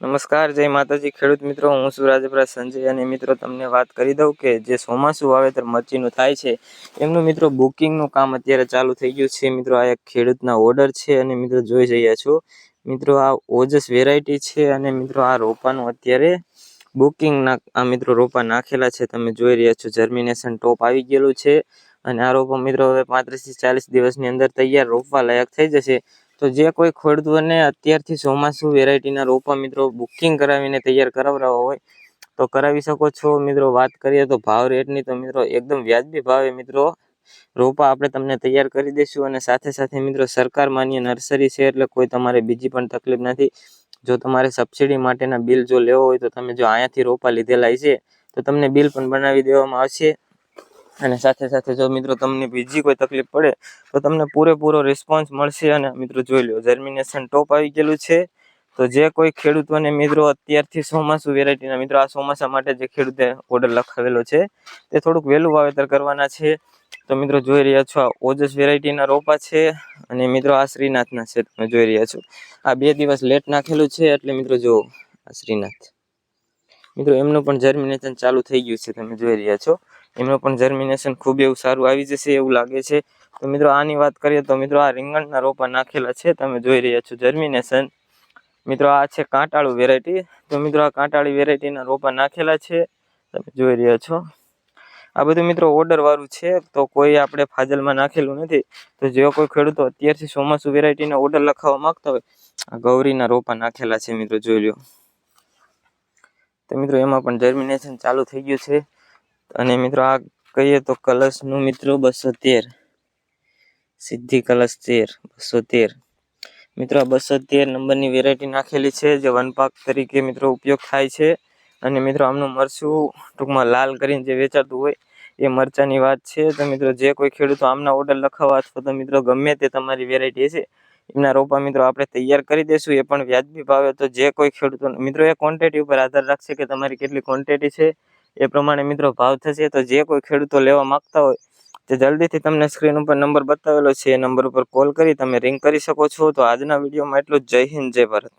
નમસ્કાર, જય માતાજી. ખેડૂત મિત્રો, હું છું રાજપરા સંજય અને મિત્રો, તમને વાત કરી દઉં કે જે ચોમાસું વાવેતર મરચીનું થાય છે, એમનું મિત્રો બુકિંગનું કામ અત્યારે ચાલુ થઈ ગયું છે. મિત્રો, આ એક ખેડૂતના ઓર્ડર છે અને મિત્રો જોઈ રહ્યા છો. મિત્રો, આ ઓજસ વેરાયટી છે અને મિત્રો, આ રોપાનું અત્યારે બુકિંગના આ મિત્રો રોપા નાખેલા છે. તમે જોઈ રહ્યા છો જર્મિનેશન ટોપ આવી ગયેલું છે અને આ રોપા મિત્રો હવે પાંત્રીસથી ચાલીસ દિવસની અંદર તૈયાર રોપવા લાયક થઈ જશે. તો જે કોઈ ખેડૂતોને અત્યારથી ચોમાસું વેરાયટીના રોપા મિત્રો બુકિંગ કરાવીને તૈયાર કરાવડાવવા હોય, તો કરાવી શકો છો. મિત્રો, વાત કરીએ તો ભાવ રેટની, તો મિત્રો, એકદમ વ્યાજબી ભાવે મિત્રો. રોપા આપણે તમને તૈયાર કરી દઈશું અને સાથે સાથે મિત્રો, સરકાર માન્ય નર્સરી છે એટલે કોઈ તમારે બીજી પણ તકલીફ નથી. જો તમારે સબસિડી માટેના બિલ જો લેવો હોય તો તમે જો અહીંયાથી રોપા લીધેલા છે તો તમને બિલ પણ બનાવી દેવામાં આવશે. અને સાથે સાથે જો મિત્રો તમને બીજી કોઈ તકલીફ પડે, તો તમને પૂરેપૂરો રિસ્પોન્સ મળશે અને મિત્રો જોઈ લો જર્મિનેશન ટોપ આવી ગયેલું છે. તો જે કોઈ ખેડૂતોને મિત્રો અત્યારથી ચોમાસું વેરાયટીના મિત્રો, આ ચોમાસા માટે જે ખેડૂતે ઓર્ડર લખાવેલો છે, તે થોડુંક વહેલું વાવેતર કરવાના છે. તો મિત્રો જોઈ રહ્યા છો, આ ઓજસ વેરાયટીના રોપા છે અને મિત્રો આ શ્રીનાથના છે, તમે જોઈ રહ્યા છો. આ બે દિવસ લેટ નાખેલું છે, એટલે મિત્રો જુઓ, આ શ્રીનાથ. મિત્રો, એમનું પણ જર્મિનેશન ચાલુ થઈ ગયું છે, તમે જોઈ રહ્યા છો. એમનું પણ જર્મિનેશન ખૂબ એવું સારું આવી જશે એવું લાગે છે. તો મિત્રો, આની વાત કરીએ તો મિત્રો, આ રીંગણના રોપા નાખેલા છે, તમે જોઈ રહ્યા છો જર્મિનેશન મિત્રો, આ છે કાંટાળું વેરાયટી તો મિત્રો, આ કાંટાળી વેરાયટીના રોપા નાખેલા છે, તમે જોઈ રહ્યા છો. આ બધું મિત્રો ઓર્ડરવાળું છે, તો કોઈ આપણે ફાજલમાં નાખેલું નથી. તો જે કોઈ ખેડૂતો અત્યારથી ચોમાસું વેરાયટીના ઓર્ડર લખાવવા માગતો હોય, આ ગૌરીના રોપા નાખેલા છે, મિત્રો, જોઈ લો તો મિત્રો એમાં પણ જર્મિનેશન ચાલુ થઈ ગયું છે. અને મિત્રો આ કહીએ તો કલશનું મિત્રો બસો તેર સિદ્ધિ કલશ તેર બસો તેર મિત્રો આ બસો તેર નંબરની વેરાયટી નાખેલી છે, જે વનપાક તરીકે મિત્રો ઉપયોગ થાય છે. અને મિત્રો આમનું મરચું ટૂંકમાં લાલ કરીને જે વેચાતું હોય એ મરચાની વાત છે. તો મિત્રો જે કોઈ ખેડૂતો આમના ઓર્ડર લખાવવા અથવા તો મિત્રો ગમે તે તમારી વેરાયટી છે એમના રોપા મિત્રો આપણે તૈયાર કરી દઈશું. એ પણ વ્યાજબી ભાવે તો જે કોઈ ખેડૂતો મિત્રો, એ ક્વોન્ટિટી ઉપર આધાર રાખશે કે તમારી કેટલી ક્વોન્ટિટી છે? એ પ્રમાણે મિત્રો ભાવ થશે. તો જે કોઈ ખેડૂતો લેવા માગતા હોય, તે જલ્દીથી તમને સ્ક્રીન ઉપર નંબર બતાવેલો છે. એ નંબર ઉપર કોલ કરી તમે રિંગ કરી શકો છો. તો આજના વિડીયોમાં એટલું જય હિન્દ, જય ભારત.